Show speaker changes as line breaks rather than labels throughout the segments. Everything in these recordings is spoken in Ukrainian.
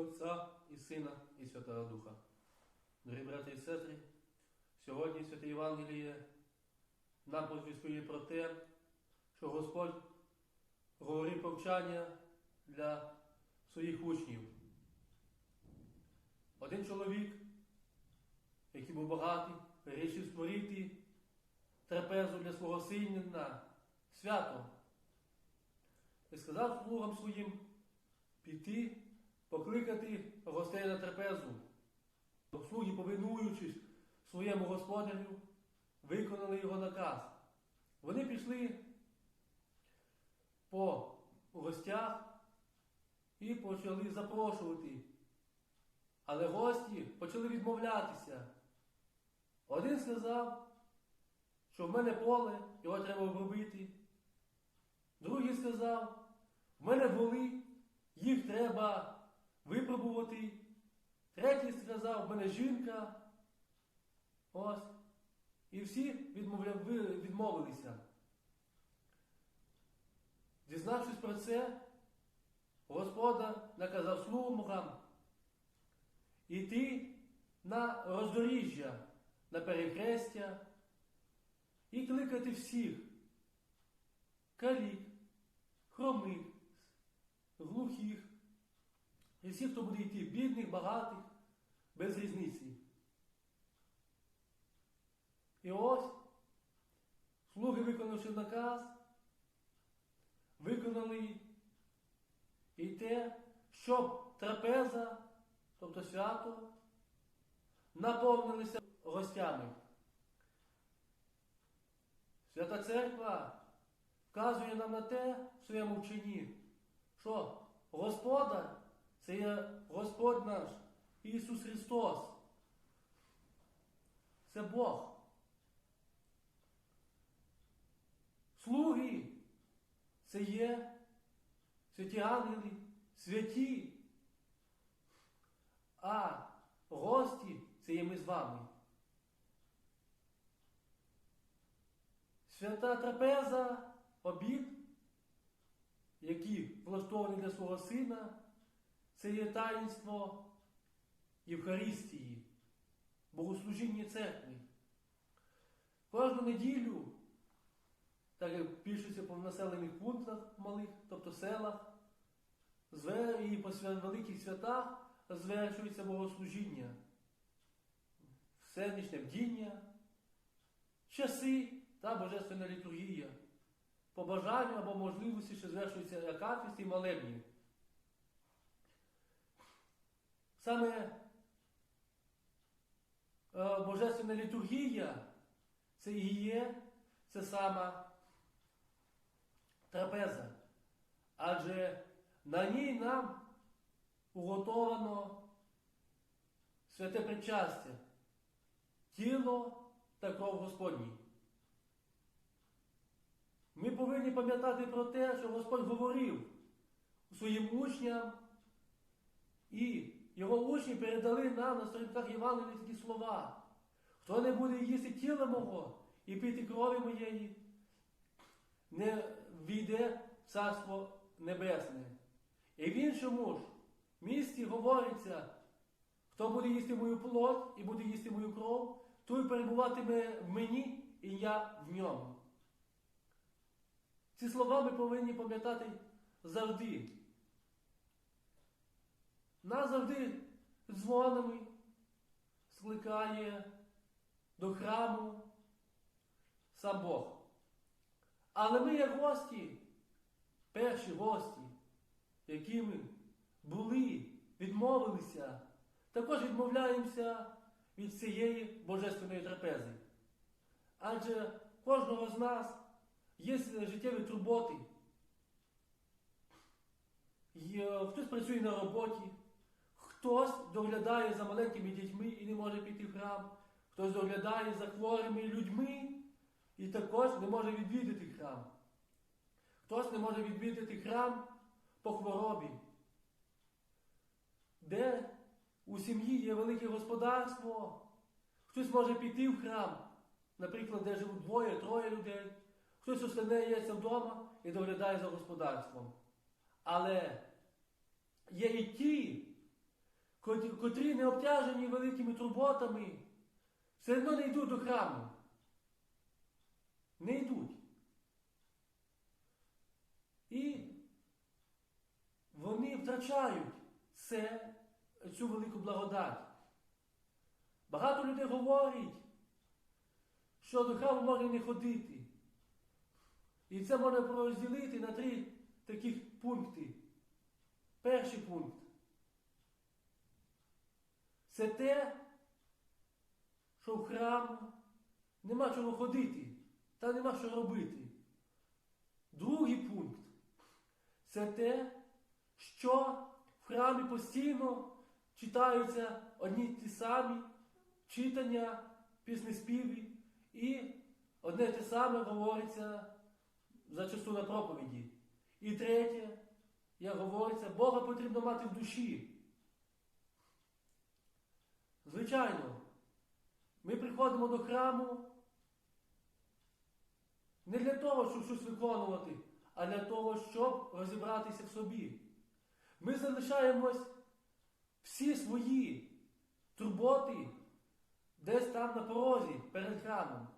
Отця і Сина, і Святого Духа. Дорогі брати і сестри, сьогодні Святе Євангеліє нам повіскує про те, що Господь говорив повчання для своїх учнів. Один чоловік, який був багатий, вирішив створити трапезу для свого сина свято. І сказав слугам своїм піти, покликати гостей на трапезу. Слуги, повинуючись своєму господарю, виконали його наказ. Вони пішли по гостях і почали запрошувати. Але гості почали відмовлятися. Один сказав, що в мене поле, його треба обробити. Другий сказав, в мене воли, їх треба випробувати. Третій сказав, в мене жінка. Ось. І всі відмовилися. Дізнавшись про це, Господа наказав слугам іти на роздоріжжя, на перехрестя і кликати всіх калік, хромих, глухих, і всіх, хто буде йти, бідних, багатих, без різниці. І ось слуги, виконавши наказ, виконали і те, щоб трапеза, тобто свято, наповнилися гостями. Свята Церква вказує нам на те в своєму вченні, що Господар це є Господь наш Ісус Христос. Це Бог. Слуги це є святі ангели, святі. А гості це є ми з вами. Свята трапеза, обід, які влаштовані для свого сина, це є таїнство Євхаристії, богослужіння церкви. Кожну неділю, так як пишеться по населених пунктах малих, тобто селах, і по великих святах звершується богослужіння, всенічне бдіння, часи та божественна літургія. По бажанню або можливості, що звершується акафіст і молебні. Саме е, божественна літургія це і є це сама трапеза. Адже на ній нам уготовано святе причастя, тіло та кров Господній. Ми повинні пам'ятати про те, що Господь говорив своїм учням, і його учні передали нам на сторінках Євангелія такі слова. Хто не буде їсти тіла мого і пити крові моєї, не війде в Царство Небесне. І в іншому ж місті говориться, хто буде їсти мою плоть і буде їсти мою кров, той перебуватиме в мені, і я в ньому. Ці слова ми повинні пам'ятати завжди. Нас завжди дзвонами скликає до храму сам Бог. Але ми, як гості, перші гості, якими були, відмовилися, також відмовляємося від цієї божественної трапези. Адже кожного з нас є життєві турботи. Хтось працює на роботі, хтось доглядає за маленькими дітьми і не може піти в храм, хтось доглядає за хворими людьми і також не може відвідати храм. Хтось не може відвідати храм по хворобі, де у сім'ї є велике господарство, хтось може піти в храм, наприклад, де живуть двоє, троє людей, хтось остається вдома і доглядає за господарством. Але є і ті, котрі- не обтяжені великими турботами, все одно не йдуть до храму. Не йдуть. І вони втрачають це, цю велику благодать. Багато людей говорять, що до храму можна не ходити. І це можна розділити на три таких пункти. Перший пункт. Це те, що в храм нема чого ходити, та нема що робити. Другий пункт це те, що в храмі постійно читаються одні ті самі читання, піснеспіви, і одне те саме говориться зачасту на проповіді. І третє, як говориться, Бога потрібно мати в душі. Звичайно, ми приходимо до храму не для того, щоб щось виконувати, а для того, щоб розібратися в собі. Ми залишаємось всі свої турботи десь там на порозі перед храмом.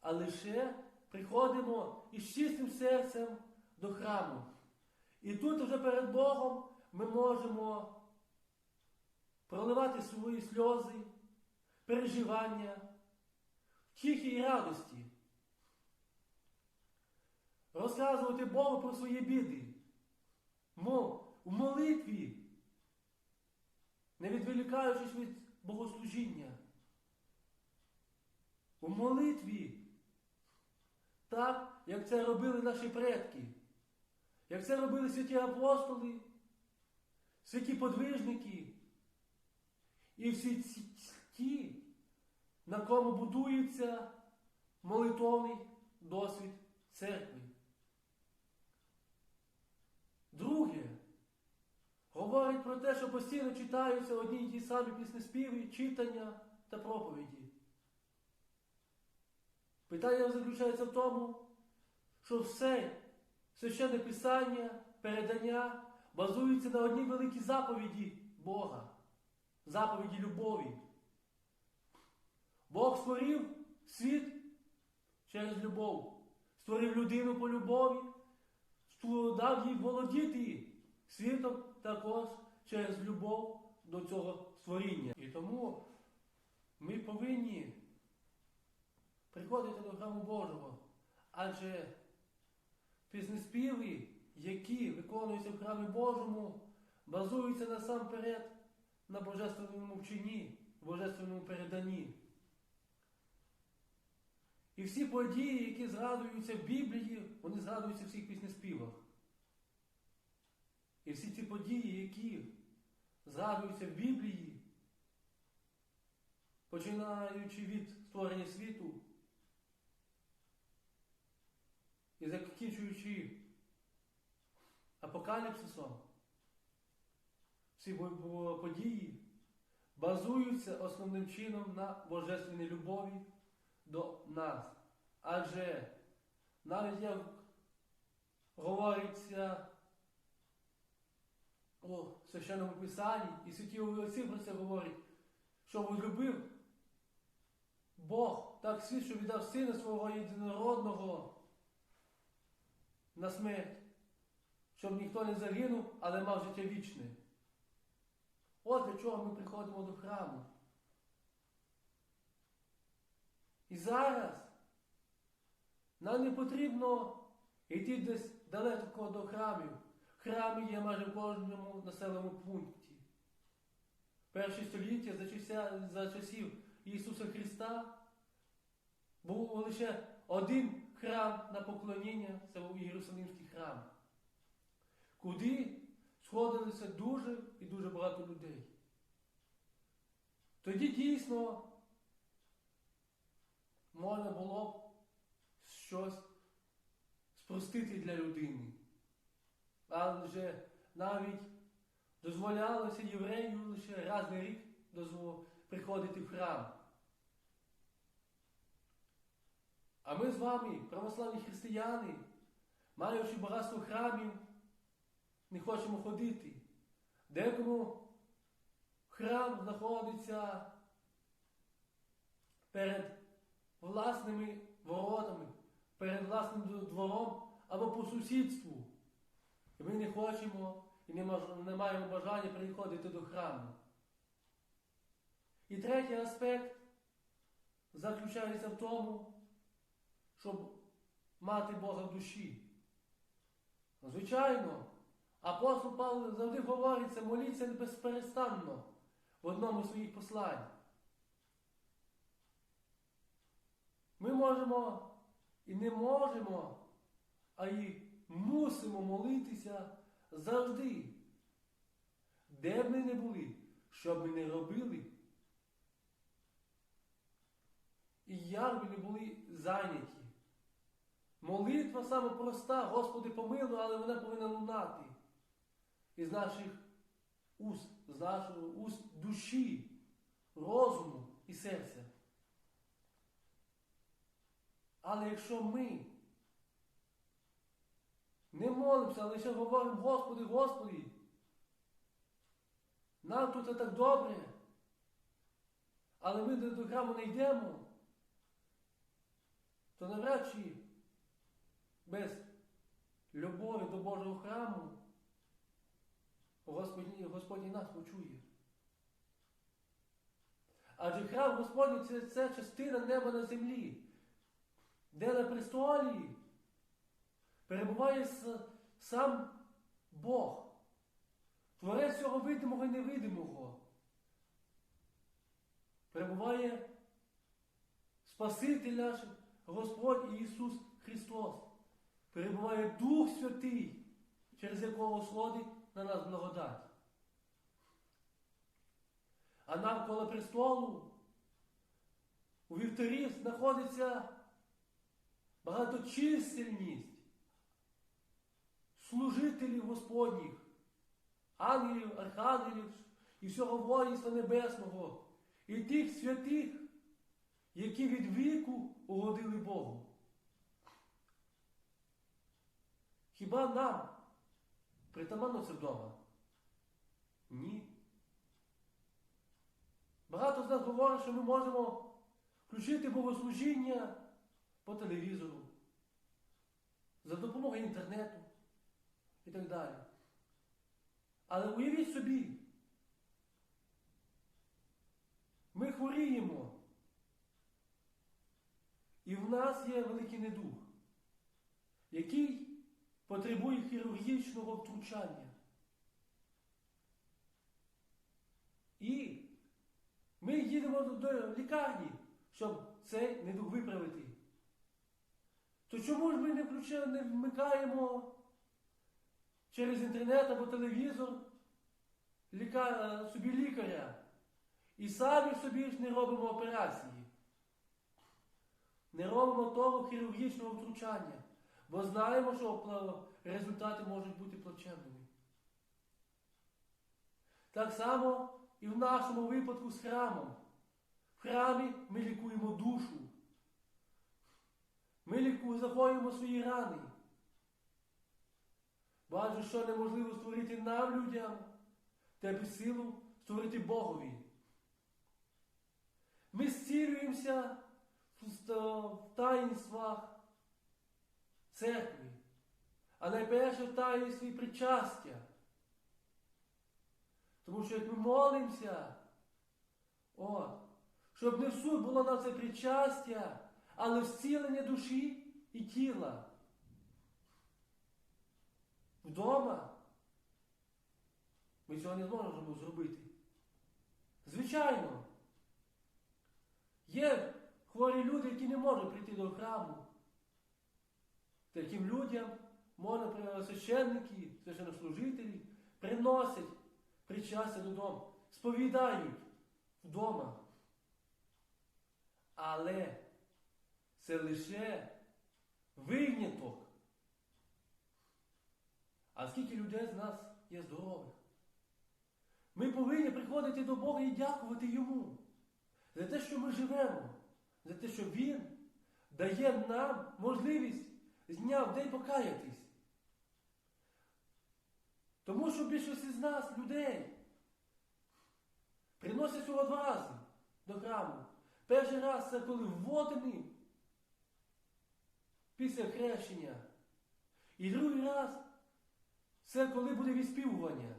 А лише приходимо із чистим серцем до храму. І тут вже перед Богом ми можемо проливати свої сльози, переживання, втіхи і радості, розказувати Богу про свої біди. Мов у молитві, не відволікаючись від богослужіння. У молитві, так, як це робили наші предки, як це робили святі апостоли, святі подвижники і всі ті, на кому будується молитовний досвід церкви. Друге, говорить про те, що постійно читаються одні й ті самі піснеспіви, читання та проповіді. Питання заключається в тому, що все священне писання, передання базується на одній великій заповіді Бога, заповіді любові. Бог створив світ через любов, створив людину по любові, дав їй володіти світом також через любов до цього створіння. І тому ми повинні приходити до храму Божого, адже піснеспіви, які виконуються в храмі Божому, базуються насамперед на божественному вченні, божественному переданні. І всі події, які згадуються в Біблії, вони згадуються в всіх піснеспівах. І всі ці події, які згадуються в Біблії, починаючи від створення світу і закінчуючи апокаліпсисом, бо- події базуються основним чином на божественній любові до нас. Адже навіть як говориться у священному писанні, і святі отці про це говорять, що возлюбив Бог так світ, що віддав сина свого єдинородного на смерть, щоб ніхто не загинув, але мав життя вічне. От для чого ми приходимо до храму. І зараз нам не потрібно йти десь далеко до храмів. Храми є майже в кожному населеному пункті. Перші століття за, чася, за часів Ісуса Христа був лише один храм на поклоніння, це був Єрусалимський храм, куди сходилися дуже і дуже багато людей. Тоді дійсно можна було б щось спростити для людини. Адже навіть дозволялося єврею лише раз на рік приходити в храм. А ми з вами, православні християни, маючи багатство храмів, не хочемо ходити. Декому храм знаходиться перед власними воротами, перед власним двором або по сусідству. І ми не хочемо і не, маємо бажання приходити до храму. І третій аспект заключається в тому, щоб мати Бога в душі. Звичайно, апостол Павло завжди говориться, моліться безперестанно в одному з своїх послань. Ми можемо і не можемо, а й мусимо молитися завжди. Де б ми не були, що б ми не робили. І як би не були зайняті. Молитва саме проста, Господи помилуй, але вона повинна лунати із наших уст, з нашого уст душі, розуму і серця. Але якщо ми не молимося, лише говоримо, Господи, Господи, нам тут так добре, але ми до храму не йдемо, то навряд чи без любові до Божого храму Господь, Господь і нас почує. Адже храм Господній це, це частина неба на землі, де на престолі перебуває сам Бог, творець всього видимого і невидимого. Перебуває Спаситель наш Господь Ісус Христос. Перебуває Дух Святий, через якого сходить на нас благодать. А навколо престолу у вівторі знаходиться багаточисельність служителів Господніх, ангелів, архангелів і всього воїнства небесного, і тих святих, які від віку угодили Богу. Хіба нам притаманно це вдома? Ні. Багато з нас говорить, що ми можемо включити богослужіння по телевізору, за допомогою інтернету і так далі. Але уявіть собі, ми хворіємо, і в нас є великий недух, який потребує хірургічного втручання. І ми їдемо до, лікарні, щоб цей недух виправити. То чому ж ми не включаємо, не вмикаємо через інтернет або телевізор ліка... собі лікаря і самі собі ж не робимо операції? Не робимо того хірургічного втручання, бо знаємо, що результати можуть бути плачевними. Так само і в нашому випадку з храмом. В храмі ми лікуємо душу. Ми лікуємо, загоюємо свої рани. Адже що неможливо створити нам, людям, те без силу створити Богові. Ми зцілюємося в таїнствах церкви, а найперше в таїнстві причастя. Тому що як ми молимося, от, щоб не в суд було на це причастя, але зцілення душі і тіла. Вдома ми цього не зможемо зробити. Звичайно, є хворі люди, які не можуть прийти до храму. Таким людям можна священники, священнослужителі приносять причастя додому, сповідають вдома. Але це лише виняток. А скільки людей з нас є здорових? Ми повинні приходити до Бога і дякувати Йому за те, що ми живемо, за те, що Він дає нам можливість з дня в день покаятись. Тому що більшість з нас, людей, приносять всього два рази до храму. Перший раз це коли вводені після хрещення. І другий раз це коли буде відспівування.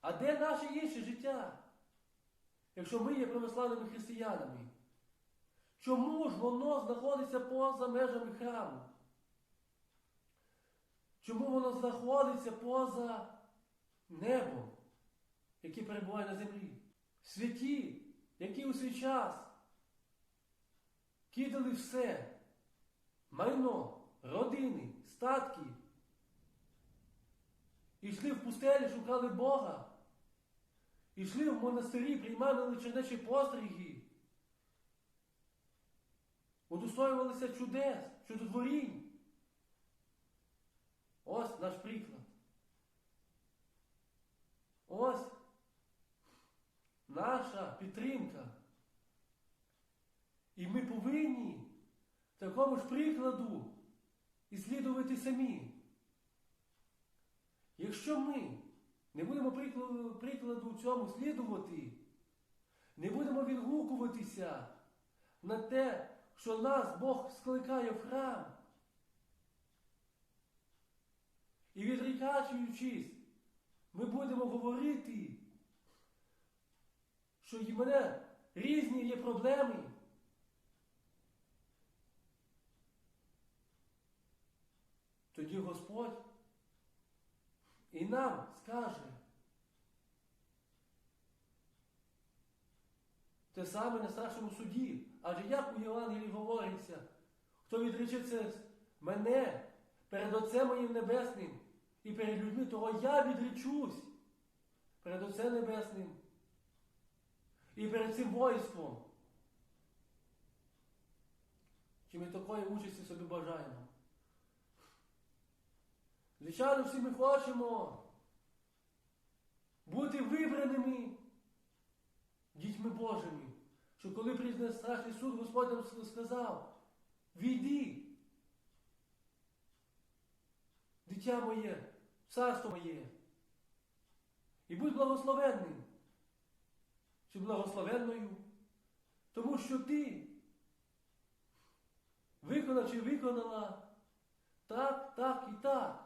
А де наше інше життя? Якщо ми є православними християнами? Чому ж воно знаходиться поза межами храму? Чому воно знаходиться поза небом, яке перебуває на землі? Святі, які у свій час кидали все, майно, родини, статки, йшли в пустелі, шукали Бога, йшли в монастирі, приймали чернечі постриги, удостоювалися чудес, чудотворінь. Ось наш приклад. Ось наша підтримка. І ми повинні такому ж прикладу і слідувати самі. Якщо ми не будемо прикладу, цьому слідувати, не будемо відгукуватися на те, що нас Бог скликає в храм, і відрікаючись, ми будемо говорити, що в мене різні є проблеми. Тоді Господь і нам скаже те саме на страшному суді. Адже як у Євангелії говориться, хто відречеться мене перед Отцем моїм Небесним і перед людьми, того я відречусь перед Отцем Небесним і перед цим воїнством. Чи ми такої участі собі бажаємо? Звичайно, всі ми хочемо бути вибраними дітьми Божими, що коли прийде страшний суд, Господь сказав, війди, дитя моє, царство моє, і будь благословенним, чи благословенною, тому що ти виконав чи виконала так, так і так.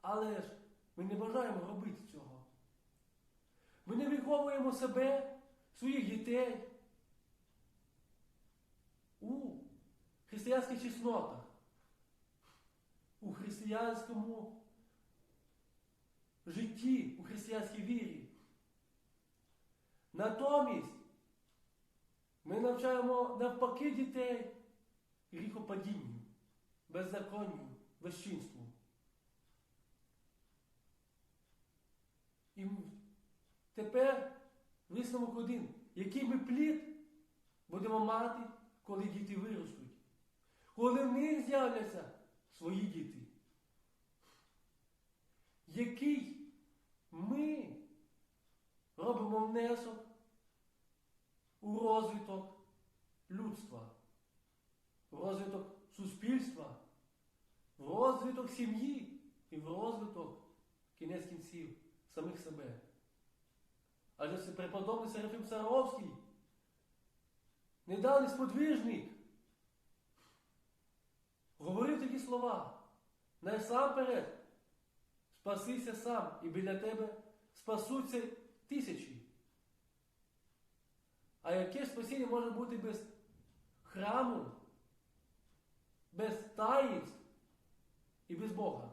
Але ж ми не бажаємо робити цього. Ми не виховуємо себе, своїх дітей у християнських чеснотах, у християнському житті, у християнській вірі. Натомість ми навчаємо навпаки дітей гріхопадінню, беззаконню, безчинству. І тепер висновок один, який ми плід будемо мати, коли діти виростуть, коли в них з'являться свої діти. Який ми робимо внесок у розвиток людства, в розвиток суспільства, в розвиток сім'ї? І в розвиток кінець кінців самих себе. Адже преподобний Серафим Саровський, недавній сподвижник, говорив такі слова. Насамперед, спасися сам, і біля тебе спасуться тисячі. А яке спасіння може бути без храму, без таїнств і без Бога?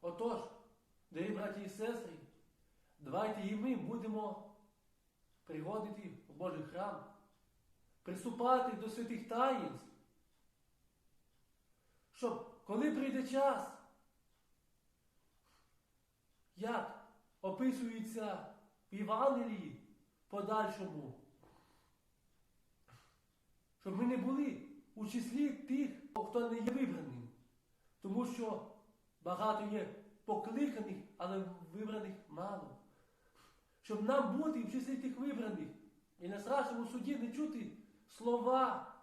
Отож, дорогі браті і сестри, давайте і ми будемо приходити в Божий храм, приступати до святих таїнств, щоб коли прийде час, як описується в Євангелії подальшому, щоб ми не були у числі тих, хто не є вибраним, тому що Багато є покликаних, але вибраних мало. Щоб нам бути в числі тих вибраних і на страшному суді не чути слова,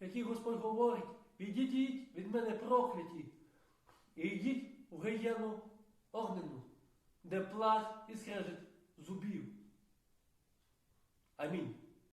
які Господь говорить, відійдіть від мене прокляті, і йдіть у гиєну огнену, де плач і скрежить зубів. Амінь.